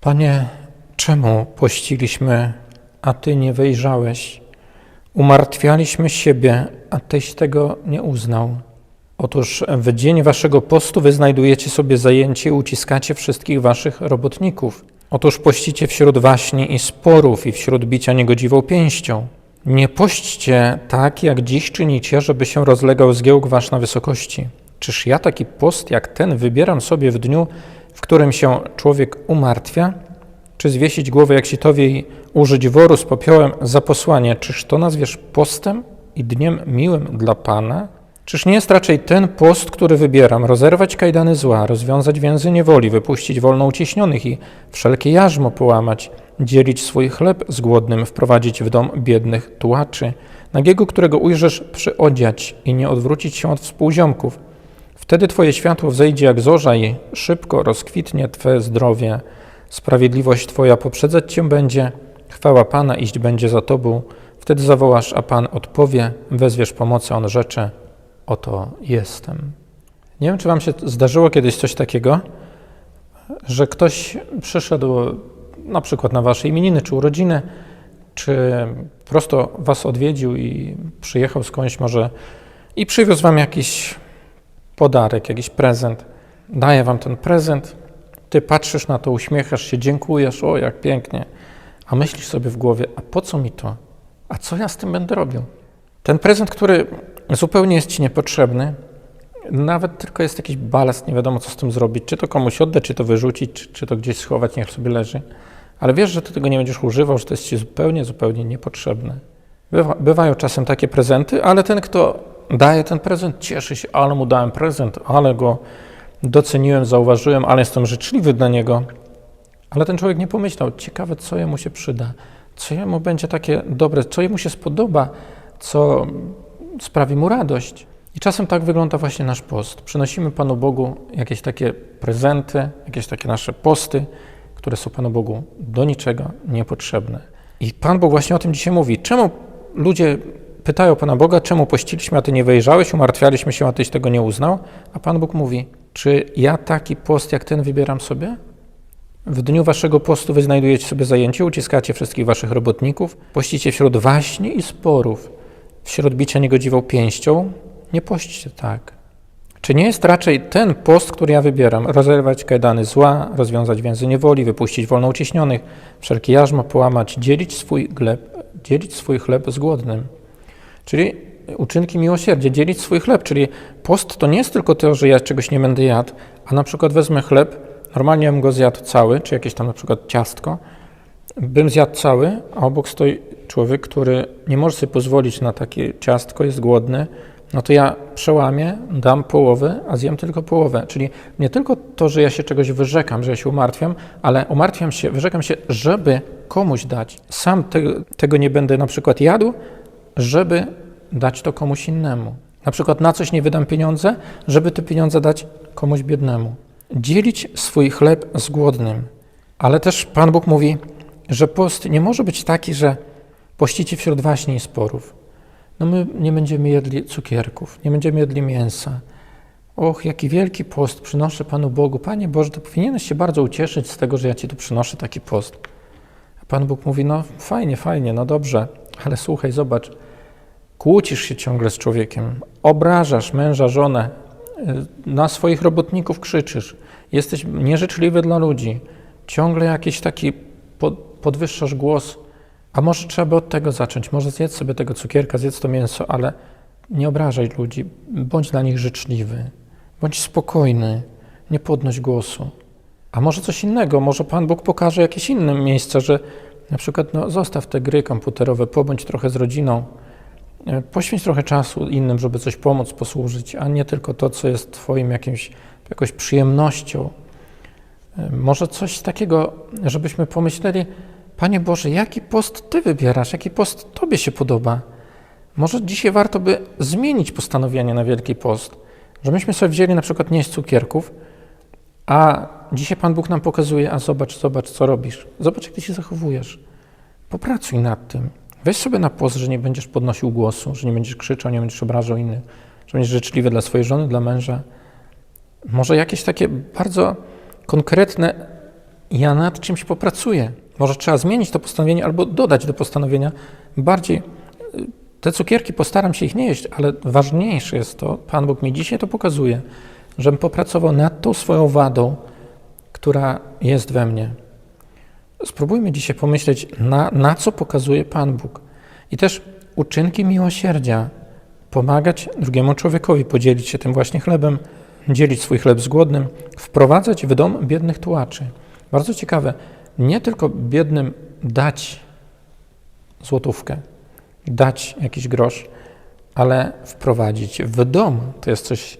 Panie, czemu pościliśmy, a Ty nie wyjrzałeś? Umartwialiśmy siebie, a Tyś tego nie uznał. Otóż w dzień Waszego postu Wy znajdujecie sobie zajęcie i uciskacie wszystkich Waszych robotników. Otóż pościcie wśród waśni i sporów i wśród bicia niegodziwą pięścią. Nie pośćcie tak, jak dziś czynicie, żeby się rozlegał zgiełk Wasz na wysokości. Czyż ja taki post jak ten wybieram sobie w dniu, w którym się człowiek umartwia? Czy zwiesić głowę jak sitowie i użyć woru z popiołem za posłanie? Czyż to nazwiesz postem i dniem miłym dla Pana? Czyż nie jest raczej ten post, który wybieram, rozerwać kajdany zła, rozwiązać więzy niewoli, wypuścić wolno uciśnionych i wszelkie jarzmo połamać, dzielić swój chleb z głodnym, wprowadzić w dom biednych tułaczy, nagiego, którego ujrzysz, przyodziać i nie odwrócić się od współziomków. Wtedy Twoje światło wzejdzie jak zorza i szybko rozkwitnie Twe zdrowie. Sprawiedliwość Twoja poprzedzać Cię będzie, chwała Pana iść będzie za Tobą. Wtedy zawołasz, a Pan odpowie, wezwiesz pomocy, On rzecze, oto jestem. Nie wiem, czy Wam się zdarzyło kiedyś coś takiego, że ktoś przyszedł na przykład na Wasze imieniny czy urodziny, czy prosto Was odwiedził i przyjechał skądś może i przywiózł Wam jakiś podarek, jakiś prezent. Daje Wam ten prezent, Ty patrzysz na to, uśmiechasz się, dziękujesz, o jak pięknie, a myślisz sobie w głowie, a po co mi to? A co ja z tym będę robił? Ten prezent, który zupełnie jest Ci niepotrzebny, nawet tylko jest jakiś balast, nie wiadomo co z tym zrobić, czy to komuś oddać, czy to wyrzucić, czy, czy to gdzieś schować, niech sobie leży. Ale wiesz, że Ty tego nie będziesz używał, że to jest Ci zupełnie, zupełnie niepotrzebne. Bywa, bywają czasem takie prezenty, ale ten, kto daje ten prezent, cieszy się, ale mu dałem prezent, ale go doceniłem, zauważyłem, ale jestem życzliwy dla niego. Ale ten człowiek nie pomyślał, ciekawe, co jemu się przyda, co jemu będzie takie dobre, co jemu się spodoba, co sprawi mu radość. I czasem tak wygląda właśnie nasz post. Przynosimy Panu Bogu jakieś takie prezenty, jakieś takie nasze posty, które są Panu Bogu do niczego niepotrzebne. I Pan Bóg właśnie o tym dzisiaj mówi. Czemu ludzie pytają Pana Boga, czemu pościliśmy, a Ty nie wyjrzałeś, umartwialiśmy się, a Tyś tego nie uznał? A Pan Bóg mówi, czy ja taki post jak ten wybieram sobie? W dniu waszego postu wy znajdujecie sobie zajęcie, uciskacie wszystkich waszych robotników, pościcie wśród waśni i sporów, wśród bicia niegodziwą pięścią. Nie pośćcie tak. Czy nie jest raczej ten post, który ja wybieram, rozerwać kajdany zła, rozwiązać więzy niewoli, wypuścić wolno uciśnionych, wszelkie jarzmo połamać, dzielić swój, gleb, dzielić swój chleb z głodnym? Czyli uczynki miłosierdzia, dzielić swój chleb, czyli post to nie jest tylko to, że ja czegoś nie będę jadł, a na przykład wezmę chleb, normalnie bym go zjadł cały, czy jakieś tam na przykład ciastko, bym zjadł cały, a obok stoi człowiek, który nie może sobie pozwolić na takie ciastko, jest głodny, no to ja przełamię, dam połowę, a zjem tylko połowę. Czyli nie tylko to, że ja się czegoś wyrzekam, że ja się umartwiam, ale umartwiam się, wyrzekam się, żeby komuś dać. Sam te, tego nie będę na przykład jadł, żeby dać to komuś innemu. Na przykład na coś nie wydam pieniądze, żeby te pieniądze dać komuś biednemu. Dzielić swój chleb z głodnym. Ale też Pan Bóg mówi, że post nie może być taki, że pościcie wśród waśni i sporów. No my nie będziemy jedli cukierków, nie będziemy jedli mięsa. Och, jaki wielki post przynoszę Panu Bogu. Panie Boże, to powinieneś się bardzo ucieszyć z tego, że ja Ci tu przynoszę taki post. A Pan Bóg mówi, no fajnie, fajnie, no dobrze, ale słuchaj, zobacz, kłócisz się ciągle z człowiekiem, obrażasz męża, żonę, na swoich robotników krzyczysz, jesteś nieżyczliwy dla ludzi, ciągle jakiś taki podwyższasz głos, a może trzeba by od tego zacząć, może zjedz sobie tego cukierka, zjedz to mięso, ale nie obrażaj ludzi, bądź dla nich życzliwy, bądź spokojny, nie podnoś głosu. A może coś innego, może Pan Bóg pokaże jakieś inne miejsce, że na przykład no, zostaw te gry komputerowe, pobądź trochę z rodziną, Poświęć trochę czasu innym, żeby coś pomóc, posłużyć, a nie tylko to, co jest Twoim jakimś, jakąś przyjemnością. Może coś takiego, żebyśmy pomyśleli, Panie Boże, jaki post Ty wybierasz, jaki post Tobie się podoba? Może dzisiaj warto by zmienić postanowienie na Wielki Post, że myśmy sobie wzięli na przykład nie z cukierków, a dzisiaj Pan Bóg nam pokazuje, a zobacz, zobacz, co robisz. Zobacz, jak Ty się zachowujesz. Popracuj nad tym. Weź sobie na post, że nie będziesz podnosił głosu, że nie będziesz krzyczał, nie będziesz obrażał innych, że będziesz życzliwy dla swojej żony, dla męża. Może jakieś takie bardzo konkretne ja nad czymś popracuję. Może trzeba zmienić to postanowienie albo dodać do postanowienia bardziej. y, Te cukierki postaram się ich nie jeść, ale ważniejsze jest to, Pan Bóg mi dzisiaj to pokazuje, żebym popracował nad tą swoją wadą, która jest we mnie. Spróbujmy dzisiaj pomyśleć, na, na co pokazuje Pan Bóg. I też uczynki miłosierdzia, pomagać drugiemu człowiekowi, podzielić się tym właśnie chlebem, dzielić swój chleb z głodnym, wprowadzać w dom biednych tułaczy. Bardzo ciekawe, nie tylko biednym dać złotówkę, dać jakiś grosz, ale wprowadzić w dom. To jest coś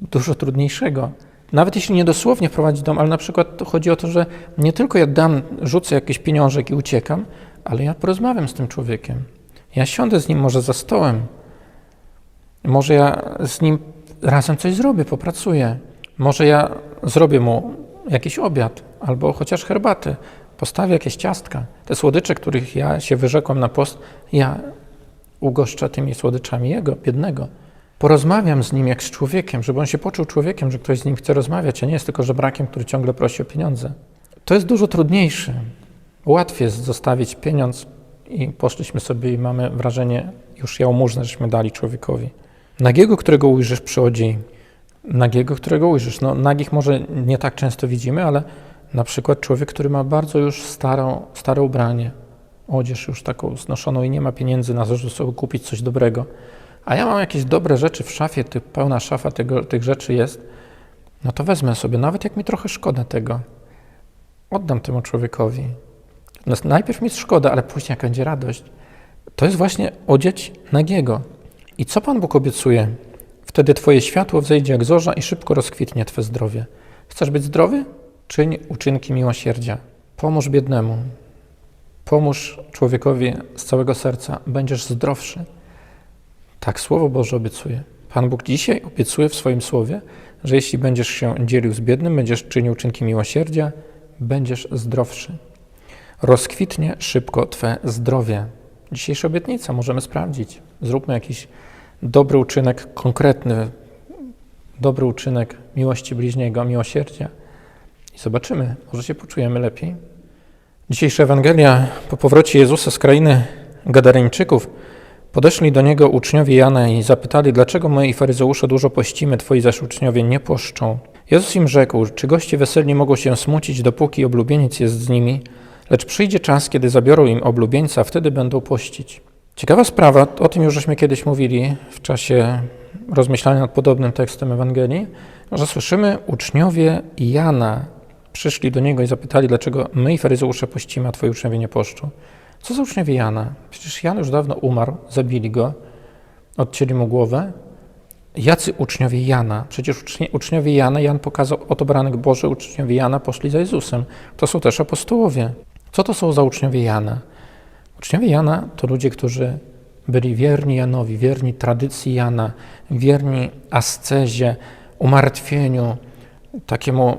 dużo trudniejszego. Nawet jeśli nie dosłownie wprowadzić dom, ale na przykład chodzi o to, że nie tylko ja dam, rzucę jakiś pieniążek i uciekam, ale ja porozmawiam z tym człowiekiem. Ja siądę z nim może za stołem. Może ja z nim razem coś zrobię, popracuję. Może ja zrobię mu jakiś obiad albo chociaż herbaty. Postawię jakieś ciastka. Te słodycze, których ja się wyrzekłem na post, ja ugoszczę tymi słodyczami jego, biednego. Porozmawiam z nim jak z człowiekiem, żeby on się poczuł człowiekiem, że ktoś z nim chce rozmawiać, a nie jest tylko żebrakiem, który ciągle prosi o pieniądze. To jest dużo trudniejsze. Łatwiej jest zostawić pieniądz i poszliśmy sobie i mamy wrażenie, już jałmużnę żeśmy dali człowiekowi. Nagiego, którego ujrzysz, przychodzi nagiego, którego ujrzysz. No, nagich może nie tak często widzimy, ale na przykład człowiek, który ma bardzo już starą, stare ubranie, odzież już taką znoszoną i nie ma pieniędzy na to, żeby sobie kupić coś dobrego, a ja mam jakieś dobre rzeczy w szafie, ty, pełna szafa tego, tych rzeczy jest, no to wezmę sobie, nawet jak mi trochę szkoda tego, oddam temu człowiekowi. No, najpierw mi jest szkoda, ale później jak będzie radość. To jest właśnie odzieć nagiego. I co Pan Bóg obiecuje? Wtedy Twoje światło wzejdzie jak zorza i szybko rozkwitnie Twe zdrowie. Chcesz być zdrowy? Czyń uczynki miłosierdzia. Pomóż biednemu. Pomóż człowiekowi z całego serca. Będziesz zdrowszy. Tak Słowo Boże obiecuje. Pan Bóg dzisiaj obiecuje w swoim Słowie, że jeśli będziesz się dzielił z biednym, będziesz czynił uczynki miłosierdzia, będziesz zdrowszy. Rozkwitnie szybko Twe zdrowie. Dzisiejsza obietnica możemy sprawdzić. Zróbmy jakiś dobry uczynek, konkretny, dobry uczynek miłości bliźniego, miłosierdzia i zobaczymy, może się poczujemy lepiej. Dzisiejsza Ewangelia po powrocie Jezusa z krainy Gadareńczyków podeszli do Niego uczniowie Jana i zapytali, dlaczego my i faryzeusze dużo pościmy, Twoi zaś uczniowie nie poszczą. Jezus im rzekł, czy goście weselni mogą się smucić, dopóki oblubieniec jest z nimi, lecz przyjdzie czas, kiedy zabiorą im oblubieńca, wtedy będą pościć. Ciekawa sprawa, o tym już żeśmy kiedyś mówili w czasie rozmyślania nad podobnym tekstem Ewangelii, że słyszymy uczniowie Jana przyszli do niego i zapytali, dlaczego my i faryzeusze pościmy, a twoi uczniowie nie poszczą. Co za uczniowie Jana? Przecież Jan już dawno umarł, zabili go, odcięli mu głowę. Jacy uczniowie Jana? Przecież ucznie- uczniowie Jana, Jan pokazał, oto Boży, uczniowie Jana poszli za Jezusem. To są też apostołowie. Co to są za uczniowie Jana? Uczniowie Jana to ludzie, którzy byli wierni Janowi, wierni tradycji Jana, wierni ascezie, umartwieniu, takiemu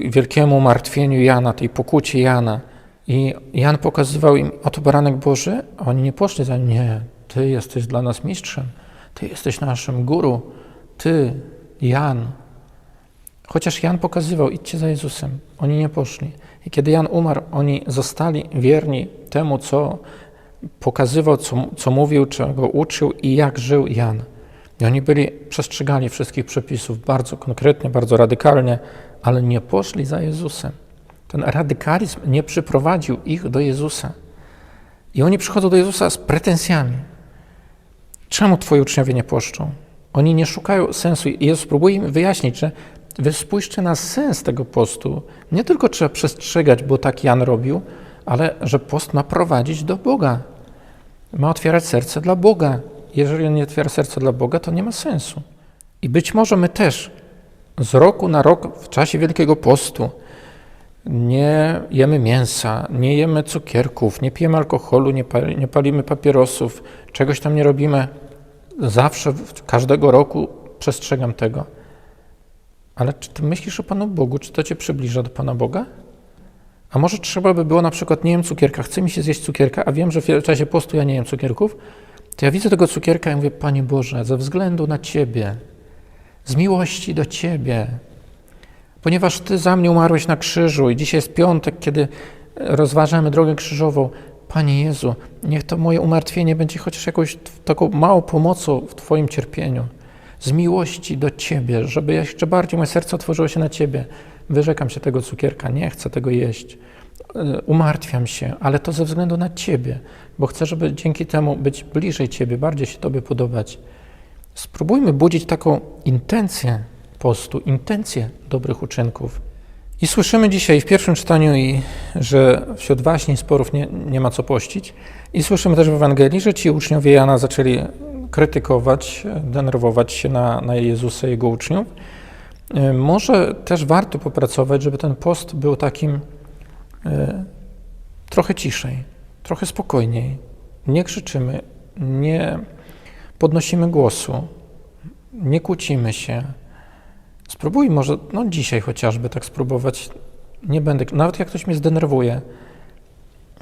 wielkiemu umartwieniu Jana, tej pokucie Jana. I Jan pokazywał im, oto baranek Boży, a oni nie poszli za nim. Nie, Ty jesteś dla nas mistrzem, Ty jesteś naszym guru, Ty, Jan. Chociaż Jan pokazywał, idźcie za Jezusem, oni nie poszli. I kiedy Jan umarł, oni zostali wierni temu, co pokazywał, co, co mówił, czego uczył i jak żył Jan. I oni byli, przestrzegali wszystkich przepisów bardzo konkretnie, bardzo radykalnie, ale nie poszli za Jezusem. Ten radykalizm nie przyprowadził ich do Jezusa. I oni przychodzą do Jezusa z pretensjami. Czemu twoi uczniowie nie poszczą? Oni nie szukają sensu. I Jezus próbuje im wyjaśnić, że wy spójrzcie na sens tego postu. Nie tylko trzeba przestrzegać, bo tak Jan robił, ale że post ma prowadzić do Boga. Ma otwierać serce dla Boga. Jeżeli on nie otwiera serca dla Boga, to nie ma sensu. I być może my też z roku na rok w czasie Wielkiego Postu nie jemy mięsa, nie jemy cukierków, nie pijemy alkoholu, nie, pali, nie palimy papierosów, czegoś tam nie robimy. Zawsze, każdego roku przestrzegam tego. Ale czy ty myślisz o Panu Bogu? Czy to cię przybliża do Pana Boga? A może trzeba by było na przykład, nie jem cukierka, chce mi się zjeść cukierka, a wiem, że w czasie postu ja nie jem cukierków, to ja widzę tego cukierka i mówię, Panie Boże, ze względu na Ciebie, z miłości do Ciebie, Ponieważ Ty za mnie umarłeś na krzyżu i dzisiaj jest piątek, kiedy rozważamy drogę krzyżową. Panie Jezu, niech to moje umartwienie będzie chociaż jakąś taką małą pomocą w Twoim cierpieniu. Z miłości do Ciebie, żeby jeszcze bardziej moje serce otworzyło się na Ciebie. Wyrzekam się tego cukierka, nie chcę tego jeść. Y, Umartwiam się, ale to ze względu na Ciebie, bo chcę, żeby dzięki temu być bliżej Ciebie, bardziej się Tobie podobać. Spróbujmy budzić taką intencję postu, intencję dobrych uczynków. I słyszymy dzisiaj w pierwszym czytaniu, i, że wśród waśni sporów nie, nie ma co pościć. I słyszymy też w Ewangelii, że ci uczniowie Jana zaczęli krytykować, denerwować się na, na Jezusa i jego uczniów. E, Może też warto popracować, żeby ten post był takim e, trochę ciszej, trochę spokojniej. Nie krzyczymy, nie podnosimy głosu, nie kłócimy się. Spróbuj może, no dzisiaj chociażby tak spróbować. Nie będę, nawet jak ktoś mnie zdenerwuje,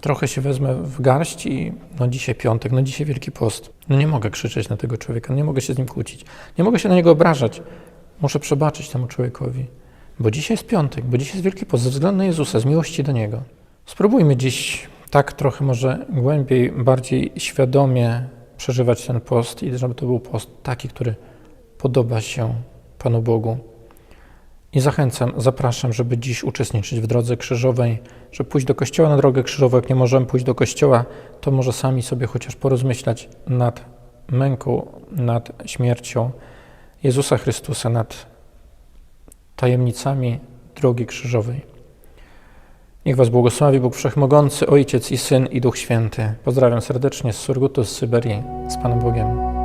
trochę się wezmę w garść i no dzisiaj piątek, no dzisiaj Wielki Post. No nie mogę krzyczeć na tego człowieka, nie mogę się z nim kłócić, nie mogę się na niego obrażać. Muszę przebaczyć temu człowiekowi, bo dzisiaj jest piątek, bo dzisiaj jest Wielki Post, ze względu na Jezusa, z miłości do Niego. Spróbujmy dziś tak trochę może głębiej, bardziej świadomie przeżywać ten post i żeby to był post taki, który podoba się Panu Bogu. I zachęcam, zapraszam, żeby dziś uczestniczyć w drodze krzyżowej, żeby pójść do kościoła na drogę krzyżową. Jak nie możemy pójść do kościoła, to może sami sobie chociaż porozmyślać nad męką, nad śmiercią Jezusa Chrystusa, nad tajemnicami drogi krzyżowej. Niech Was błogosławi Bóg Wszechmogący, Ojciec i Syn i Duch Święty. Pozdrawiam serdecznie z Surgutu z Syberii. Z Panem Bogiem.